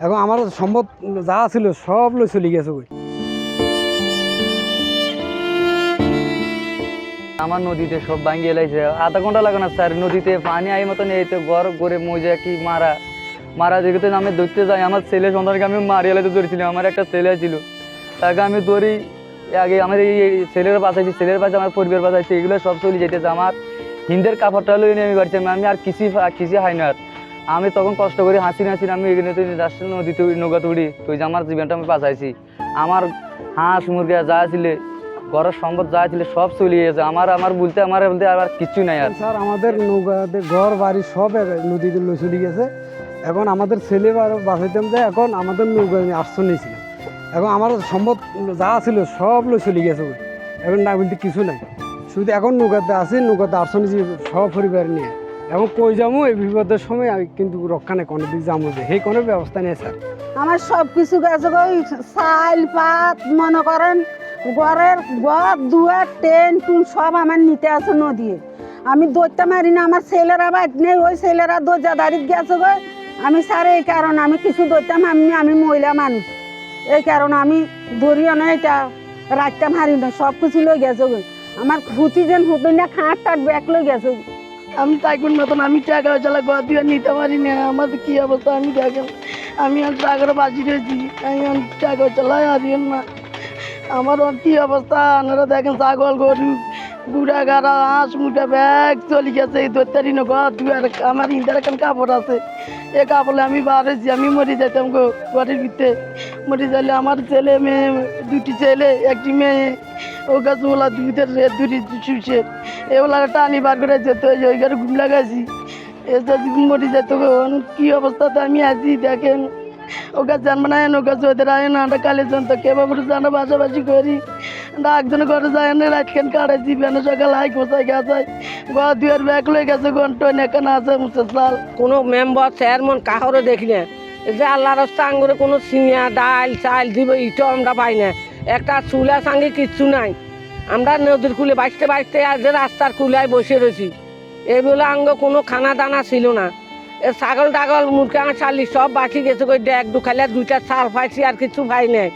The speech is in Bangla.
এখন আমার সম্পদ যা ছিল সব লই চলে গেছে ওই আমার নদীতে সব ভাঙ্গিয়ে লাইছে। আধা ঘণ্টা লাগে না স্যার, নদীতে পানি আই মতন এই তো করে মজা কি মারা। মারা তো আমি ধরতে যাই, আমার ছেলে সন্তানকে আমি মারিয়ে লাইতে ধরেছিলাম, আমার একটা ছেলে ছিল তাকে আমি ধরি, আগে আমার এই ছেলের বাঁচাইছি ছেলের পাশে আমার পরিবার বাঁচাইছি এগুলো সব চলে যেতেছে। আমার হিন্দের কাপড়টা লই নিয়ে আমি বাড়ছি আমি আর কিছু কিছু হয় না আর। আমি তখন কষ্ট করে হাসি হাসি আমি এখানে তুই যাচ্ছি নদীতে নৌকা তুড়ি, তুই যে আমার জীবনটা আমি বাঁচাইছি। আমার হাঁস মুরগি যা ছিল ঘরের সম্পদ যা ছিল, সব চলে গেছে। আমার আমার বলতে আমার বলতে আর কিছু নাই আর। স্যার, আমাদের নৌকাতে ঘর, বাড়ি সব নদীতে চলে গেছে। এখন আমাদের ছেলে বাঁচাইতাম যে, এখন আমাদের নৌকা আশ্রয় নিয়েছিলাম। এখন আমার সম্পদ যা ছিল সব চলে গেছে এখন না বলতে কিছু নাই। শুধু এখন নৌকাতে আছি, নৌকাতে আশ্রয় নিয়েছি, সব পরিবার নিয়ে। এখন কই যাব? এই বিপদের সময় আমি কিন্তু রক্ষা নেই কোনো দিক যাব যে সেই কোনো ব্যবস্থা নেই, স্যার। আমার সব কিছু গেছে ওই চাল পাত মনে করেন, ঘরের ঘর, দুয়ার, টেন টুন সব আমার নিতে আছে নদী আমি দৌড়তে মারি না, আমার ছেলেরা বাদ নেই, ওই ছেলেরা দরজা দাঁড়িয়ে গেছে গো আমি, স্যার, এই কারণে আমি কিছু দৌড়তাম আমি আমি মহিলা মানুষ। এই কারণে আমি ধরিও না, এটা রাখতে মারি না, সব কিছু লই গেছে গো আমার হুতি যেন হুতি না খাট টাট ব্যাগ লই গেছে। আমি টাইকুন মতন আমি টাকা চালা ঘর দিয়ে নিতে পারি না। আমার কি অবস্থা? আমি দেখেন আমি আর টাকার বাজি রয়েছি। আমি টাকা চালাই হারিয়েন না। আমার কি অবস্থা? আপনারা দেখেন, ছাগল, গরু, গুড়া, গাড়া, হাঁস মুটা ব্যাগ চলে গেছে না ঘর দুয়ার আমার ইন্টার এখন কাপড় আছে। এ কাপড়ে আমি হয়েছি, আমি মরে যেতাম গো ঘরের ভিতরে। মরে যাইলে আমার ছেলে মেয়ে, দুটি ছেলে, একটি মেয়ে। ও গাছ ওলা দুইটা দুটি শুষে এগুলা টানি বার করে যেত ওই ঘরে ঘুম লাগাইছি। এসে মরে যেত কি অবস্থাতে আমি আছি, দেখেন। ও গাছ জানব না ও গাছ ওদের আয় না আমরা কালে জানতো কে বাবুর জানা বাসাবাসি করি। আমরা একজনের ঘরে যায় না রাতখান কাটাইছি বেন সকাল হাই কোথায় গেছে ঘর দুয়ার ব্যাগ লয়ে গেছে, ঘণ্টা নেখান আছে মুসে সাল কোনো মেম্বার চেয়ারম্যান কাহরে দেখি না। যে আল্লাহ রাস্তা, আঙ্গুরে কোনো সিঙা, ডাল, চাল, দিব ইটো আমরা পাই না। একটা চুলা সঙ্গে কিচ্ছু নাই। আমরা নদীর কুলে বাঁচতে বাঁচতে আজ রাস্তার কুলায় বসে রয়েছি। এগুলো আঙ্গ কোনো খানা দানা ছিল না। এ ছাগল, টাগল, মুরগা চালি সব বাঁচি গেছে কই দেখ দুখালে দুইটা চাল পাইছি আর কিছু পাই নাই।